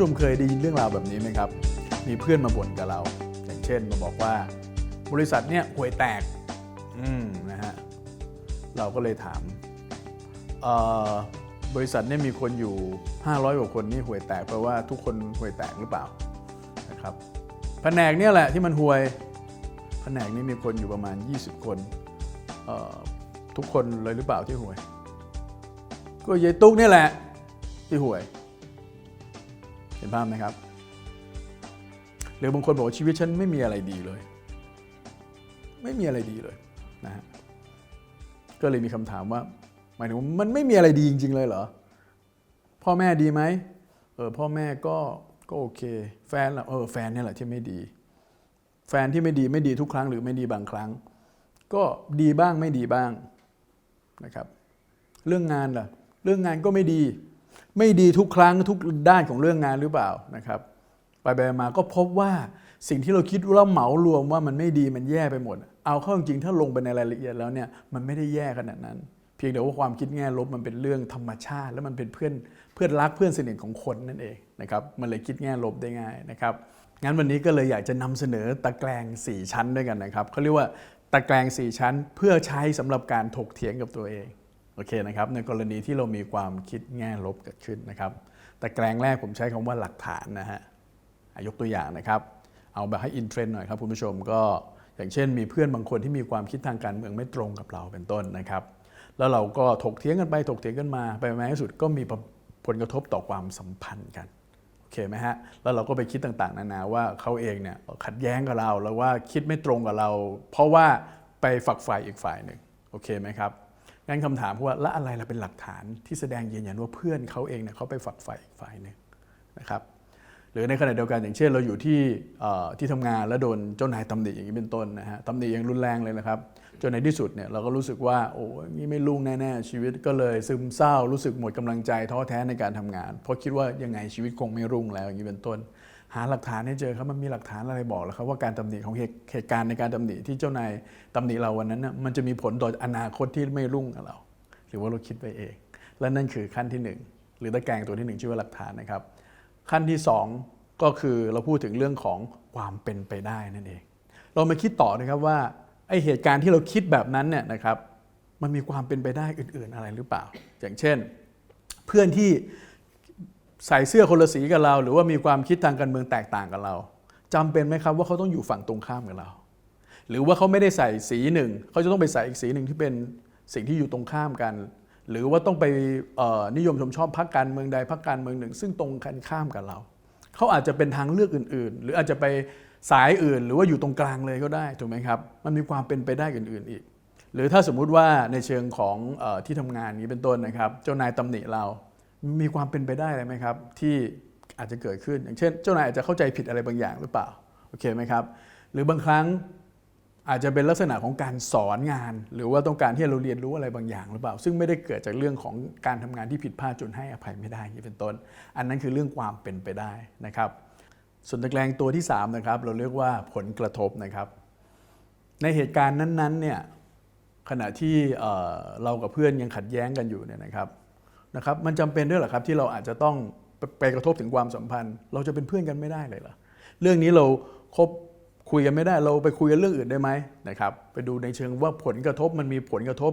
ชมเคยได้ยินเรื่องราวแบบนี้ไหมครับ มีเพื่อนมาบ่นกับเรา อย่างเช่นมาบอกว่า บริษัทเนี่ยห่วยแตก อืมนะฮะ เราก็เลยถามเอ่อบริษัทเนี่ยมีคนอยู่ 500กว่าคนนี่ห่วยแตกเพราะว่าทุกคนห่วยแตกหรือเปล่านะครับแผนกเนี่ยแหละที่มันห่วยแผนกนี้มีคนอยู่ประมาณ 20 คนเอ่อทุกคนเลยหรือเปล่าที่ห่วย ก็ยายตุ๊กนี่แหละที่ห่วย เห็นภาพไหมครับ หรือบางคนบอกว่าชีวิตฉันไม่มีอะไรดีเลย ไม่มีอะไรดีเลยนะฮะก็เลยมีคำถามว่า หมายถึงมันไม่มีอะไรดีจริง ๆ เลยเหรอ พ่อแม่ดีไหมเออพ่อแม่ก็ก็โอเค แฟนละเออแฟนเนี่ยแหละที่ไม่ดี แฟนที่ไม่ดีไม่ดีทุกครั้งหรือไม่ดีบางครั้ง ก็ดีบ้างไม่ดีบ้างนะครับ เรื่องงานล่ะ เรื่องงานก็ไม่ดี ไม่ดีทุกครั้งทุกด้านของเรื่องงานหรือเปล่านะครับไปไปมาก็พบว่าสิ่งที่เราคิดว่าเหมารวมว่ามันไม่ดีมันแย่ไปหมด เอาเข้าจริงๆถ้าลงไปในรายละเอียดแล้วเนี่ยมันไม่ได้แย่ขนาดนั้น เพียงแต่ว่าความคิดแง่ลบมันเป็นเรื่องธรรมชาติ และมันเป็นเพื่อนเพื่อนรักเพื่อนสนิทของคนนั่นเองนะครับมันเลยคิดแง่ลบได้ง่ายนะครับงั้นวันนี้ก็เลยอยากจะนำเสนอตะแกรง 4 ชั้นด้วยกันนะครับเขาเรียกว่าตะแกรง 4 ชั้นเพื่อใช้สำหรับการถกเถียงกับตัวเอง อเคนะครับในกรณีที่เรามีความคิดแง่ลบเกิดขึ้นนะครับ แต่แกลงแรกผมใช้คำว่าหลักฐานนะฮะยกตัวอย่างนะครับ เอาแบบให้อินเทรนด์หน่อยครับคุณผู้ชมก็อย่างเช่น มีเพื่อนบางคนที่มีความคิดทางการเมืองไม่ตรงกับเราเป็นต้นนะครับ แล้วเราก็ถกเถียงกันไปถกเถียงกันมาไปมาในที่สุดก็มีผลกระทบต่อความสัมพันธ์กันโอเคไหมฮะแล้วเราก็ไปคิดต่างๆ นานาว่าเขาเองเนี่ยขัดแย้งกับเราแล้วว่าคิดไม่ตรงกับเรา เพราะว่าไปฝักฝ่ายอีกฝ่ายหนึ่งโอเคไหมครับ งั้นคำถามว่าและอะไรล่ะเป็นหลักฐานที่แสดงยืนยันว่าเพื่อนเขาเองเนี่ยเขาไปฝักฝ่ายอีกฝ่ายหนึ่งนะครับหรือในขณะเดียวกันอย่างเช่น เราอยู่ที่ที่ทำงานแล้วโดนเจ้านายตำหนิอย่างนี้เป็นต้นนะฮะตำหนิอย่างรุนแรงเลยนะครับจนในที่สุดเนี่ยเราก็รู้สึกว่าโอ้ยนี่ไม่รุ่งแน่ๆชีวิตก็เลยซึมเศร้ารู้สึกหมดกำลังใจท้อแท้ในการทำงาน เพราะคิดว่ายังไงชีวิตคงไม่รุ่งแล้วอย่างนี้เป็นต้น หาหลักฐานให้เจอครับมันมีหลักฐานอะไรบอกแล้วครับว่าการตำหนิของเหตุการณ์ในการตำหนิที่เจ้านายตำหนิเราวันนั้นน่ะมันจะมีผลต่ออนาคตที่ไม่รุ่งกับเรา หรือว่าเราคิดไปเอง และนั่นคือขั้นที่หนึ่งหรือตะแกรงตัวที่หนึ่งชื่อว่าหลักฐานนะครับ ขั้นที่สองก็คือเราพูดถึงเรื่องของความเป็นไปได้นั่นเอง เรามาคิดต่อนะครับว่าไอเหตุการณ์ที่เราคิดแบบนั้นเนี่ยนะครับมันมีความเป็นไปได้อื่น ๆอะไรหรือเปล่า อย่างเช่น เพื่อนที่ ใส่เสื้อคนละสีกับเรา หรือว่ามีความคิดทางการเมืองแตกต่างกับเราจำเป็นไหมครับว่าเขาต้องอยู่ฝั่งตรงข้ามกับเรา หรือว่าเขาไม่ได้ใส่สีหนึ่งเขาจะต้องไปใส่อีกสีหนึ่งที่เป็นสิ่งที่อยู่ตรงข้ามกัน หรือว่าต้องไปนิยมชมชอบพรรคการเมืองใดพรรคการเมืองหนึ่ง ซึ่งตรงกันข้ามกับเราเขาอาจจะเป็นทางเลือกอื่น ๆ หรืออาจจะไปสายอื่น หรือว่าอยู่ตรงกลางเลยก็ได้ถูกไหมครับมันมีความเป็นไปได้อื่น ๆ อีก หรือถ้าสมมุติว่าในเชิงของอที่ทำงานนี้เป็นต้นนะครับ เจ้านายตำหนิเรา มีความเป็นไปได้เลยไหมครับ ที่อาจจะเกิดขึ้น อย่างเช่น เจ้านายอาจจะเข้าใจผิดอะไรบางอย่างหรือเปล่าโอเคไหมครับ หรือบางครั้งอาจจะเป็นลักษณะของการสอนงาน หรือว่าต้องการที่เราเรียนรู้อะไรบางอย่างหรือเปล่า ซึ่งไม่ได้เกิดจากเรื่องของการทำงานที่ผิดพลาดจนให้อภัยไม่ได้อย่างนี้เป็นต้น อันนั้นคือเรื่องความเป็นไปได้นะครับ ส่วนตะแกรงตัวที่3นะครับเราเรียกว่าผลกระทบนะครับ ในเหตุการณ์นั้นๆเนี่ยขณะที่เรากับเพื่อนยังขัดแย้งกันอยู่เนี่ยนะครับ นะครับมันจำเป็นด้วยเหรอครับที่เราอาจจะต้องไปกระทบถึงความสัมพันธ์ เราจะเป็นเพื่อนกันไม่ได้เลยเหรอเรื่องนี้เราคบคุยกันไม่ได้ เราไปคุยกันเรื่องอื่นได้ไหมนะครับไปดูในเชิงว่าผลกระทบมันมีผลกระทบ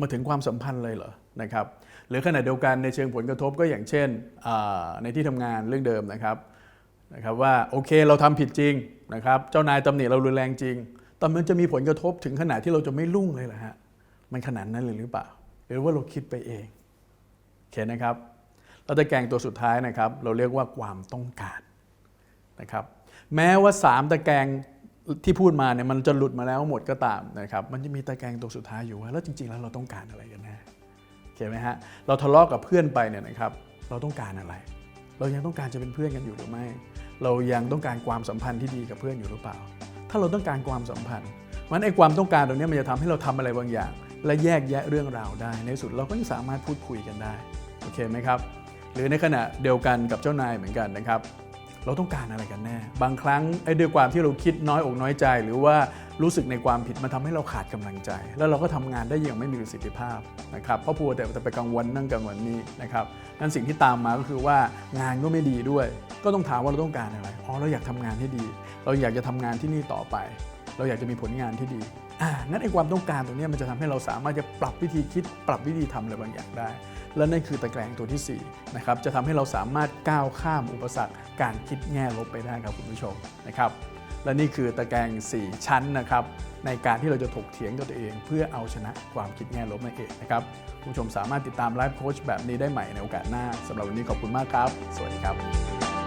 มาถึงความสัมพันธ์เลยเหรอนะครับหรือขณะเดียวกันในเชิงผลกระทบก็อย่างเช่นในที่ทำงานเรื่องเดิมนะครับนะครับว่าโอเคเราทำผิดจริงนะครับเจ้านายตำหนิเรารุนแรงจริงแต่มันจะมีผลกระทบถึงขนาดที่เราจะไม่รุ่งเลยเหรอฮะมันขนาดนั้นเลยหรือเปล่า หรือว่าเราคิดไปเอง เคนะครับเราตะแกรงตัวสุดท้ายนะครับ เราเรียกว่าความต้องการนะครับแม้ว่าสามตะแกรงที่พูดมาเนี่ยมันจะหลุดมาแล้วหมดก็ตามนะครับมันจะมีตะแกรงตัวสุดท้ายอยู่ว่าแล้วจริง ๆ แล้วเราต้องการอะไรกันแน่โอเคไหมฮะเราทะเลาะกับเพื่อนไปเนี่ยนะครับเราต้องการอะไร เรายังต้องการจะเป็นเพื่อนกันอยู่หรือไม่ เรายังต้องการความสัมพันธ์ที่ดีกับเพื่อนอยู่หรือเปล่า ถ้าเราต้องการความสัมพันธ์มันไอ้ความต้องการตรงนี้มันจะทำให้เราทำอะไรบางอย่าง และแยกแยะเรื่องราวได้ในที่สุดเราก็ยังสามารถพูดคุยกันได้ เคไหมครับ หรือในขณะเดียวกันกับเจ้านายเหมือนกันนะครับ เราต้องการอะไรกันแน่ บางครั้งไอ้ด้วยความที่เราคิดน้อยอกน้อยใจ หรือว่ารู้สึกในความผิดมันทำให้เราขาดกำลังใจ แล้วเราก็ทำงานได้อย่างไม่มีประสิทธิภาพนะครับเพราะพัวแต่จะไปกังวลนั่งกังวลนี่นะครับนั่นสิ่งที่ตามมาก็คือว่างานก็ไม่ดีด้วย ก็ต้องถามว่าเราต้องการอะไรอ๋อเราอยากทำงานที่ดี เราอยากจะทำงานที่นี่ต่อไป เราอยากจะมีผลงานที่ดีอ่างั้นไอ้ความต้องการตรงนี้มันจะทำให้เราสามารถจะปรับวิธีคิด ปรับวิธีทำอะไรบางอย่างได้ และนั่นคือตะแกรงตัวที่4นะครับจะทำให้เราสามารถก้าวข้ามอุปสรรคการคิดแง่ลบไปได้ครับคุณผู้ชมนะครับและนี่คือตะแกรง 4 ชั้นนะครับในการที่เราจะถกเถียงกับตัวเอง เพื่อเอาชนะความคิดแง่ลบนั่นเองนะครับคุณผู้ชมสามารถติดตามไลฟ์โค้ชแบบนี้ได้ใหม่ในโอกาสหน้าสำหรับวันนี้ขอบคุณมากครับ สวัสดีครับ